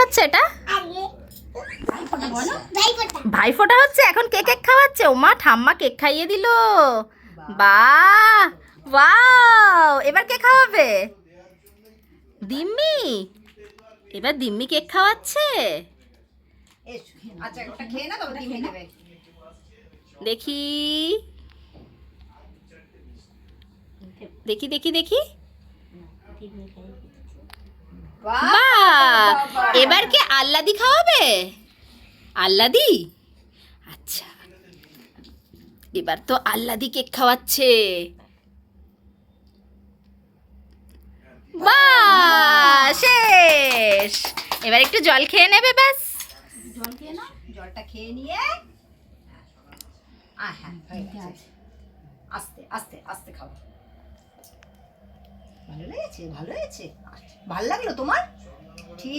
হচ্ছে এটা? ভাইফোঁটা হচ্ছে, এখন কে কেক খাওয়াচ্ছে? ওমা, ঠাম্মা কেক খাইয়ে দিল। বাহ, ওয়াও, এবার কে খাওয়াবে? দিম্মি, এবার দিম্মি কেক খাওয়াচ্ছে। দেখি। দেখি দেখি দেখি। বাহ! এবার কে আল্লাদি খাওয়াবে? আল্লাদি? আচ্ছা। এবার তো আল্লাদি কেক খাওয়াচ্ছে। বাহ! শেষ! এবার একটু জল খেয়ে নেবে ব্যাস। জল খেয়ে জলটা খেয়ে নিয়ে। হ্যাঁ আস্তে আস্তে আস্তে খাও ভালো লেগেছে ভালো হয়েছে আচ্ছা, ভালো লাগলো তোমার ঠিক